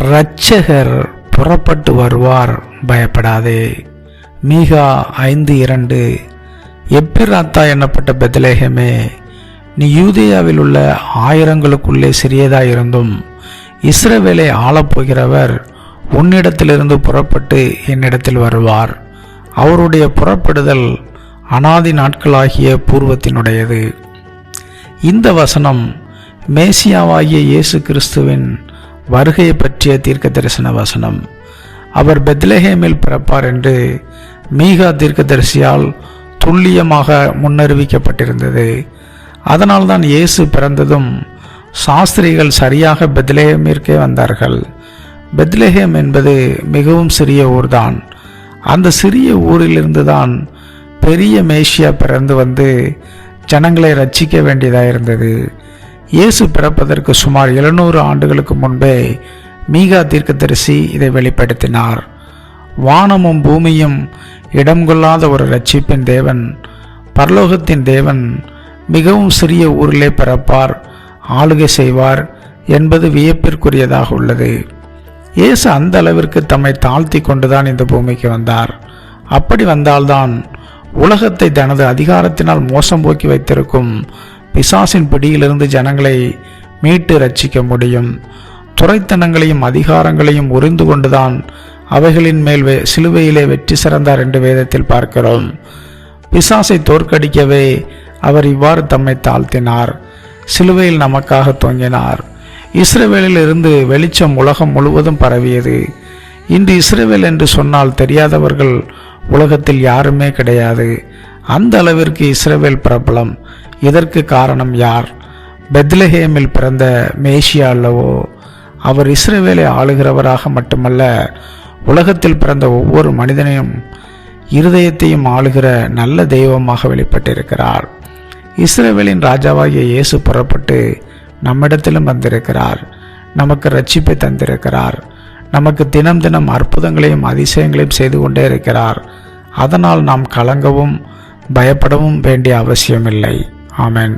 இரட்சகர் புறப்பட்டு வருவார் பயப்படாதே. மீகா ஐந்து இரண்டு. எப்பிராத்தா என்னப்பட்ட பெத்லேகமே நீ யூதேயாவில் உள்ள ஆயிரங்களுக்குள்ளே சிறியதாயிருந்தும் இஸ்ரவேலை ஆளப்போகிறவர் உன்னிடத்திலிருந்து புறப்பட்டு என்னிடத்தில் வருவார். அவருடைய புறப்படுதல் அனாதி நாட்களாகிய பூர்வத்தினுடையது. இந்த வசனம் மேசியாவாகிய இயேசு கிறிஸ்துவின் வருகையை பற்றிய தீர்க்க தரிசன வசனம். அவர் பெத்லஹேமில் பிறப்பார் என்று மீகா தீர்க்கதரிசியால் துல்லியமாக முன்னறிவிக்கப்பட்டிருந்தது. அதனால்தான் இயேசு பிறந்ததும் சாஸ்திரிகள் சரியாக பெத்லேஹேமிற்கே வந்தார்கள். பெத்லஹேம் என்பது மிகவும் சிறிய ஊர்தான். அந்த சிறிய ஊரிலிருந்து தான் பெரிய மேஷியா பிறந்து வந்து ஜனங்களை ரட்சிக்க வேண்டியதாக இருந்தது இயேசு பிறப்பதற்கு சுமார் எழுநூறு ஆண்டுகளுக்கு முன்பே மீகா தீர்க்கதரிசி இதை வெளிப்படுத்தினார். வானமும் பூமியும் இடம் கொள்ளாத ஒரு ரட்சிப்பின் தேவன் பரலோகத்தின் தேவன் மிகவும் சிறிய ஊரிலே பிறப்பார் ஆளுகை செய்வார் என்பது வியப்பிற்குரியதாக உள்ளது. இயேசு அந்த அளவிற்கு தம்மை தாழ்த்தி கொண்டுதான் இந்த பூமிக்கு வந்தார். அப்படி வந்தால்தான் உலகத்தை தனது அதிகாரத்தினால் மோசம் போக்கி வைத்திருக்கும் பிசாசின் பிடியிலிருந்து ஜனங்களை மீட்டு ரட்சிக்க முடியும். துறைத்தனங்களையும் அதிகாரங்களையும் உறிந்து கொண்டுதான் அவைகளின் மேல் சிலுவையிலே வெற்றி சிறந்தார் என்று வேதத்தில் பார்க்கிறோம். பிசாசை தோற்கடிக்கவே அவர் இவ்வாறு தம்மை தாழ்த்தினார். சிலுவையில் நமக்காக தொங்கினார். இஸ்ரேவேலில் இருந்து வெளிச்சம் உலகம் முழுவதும் பரவியது. இன்று இஸ்ரேவேல் என்று சொன்னால் தெரியாதவர்கள் உலகத்தில் யாருமே கிடையாது. அந்த அளவிற்கு இஸ்ரேவேல் பிரபலம். இதற்கு காரணம் யார்? பெத்லஹேமில் பிறந்த மேஷியா அல்லவோ? அவர் இஸ்ரேவேலை ஆளுகிறவராக மட்டுமல்ல உலகத்தில் பிறந்த ஒவ்வொரு மனிதனையும் இருதயத்தையும் ஆளுகிற நல்ல தெய்வமாக வெளிப்பட்டிருக்கிறார். இஸ்ரேவேலின் ராஜாவாகிய இயேசு புறப்பட்டு நம்மிடத்திலும் வந்திருக்கிறார். நமக்கு ரட்சிப்பை தந்திருக்கிறார். நமக்கு தினம் தினம் அற்புதங்களையும் அதிசயங்களையும் செய்து கொண்டே இருக்கிறார். அதனால் நாம் கலங்கவும் பயப்படவும் வேண்டிய அவசியமில்லை. ஆமென்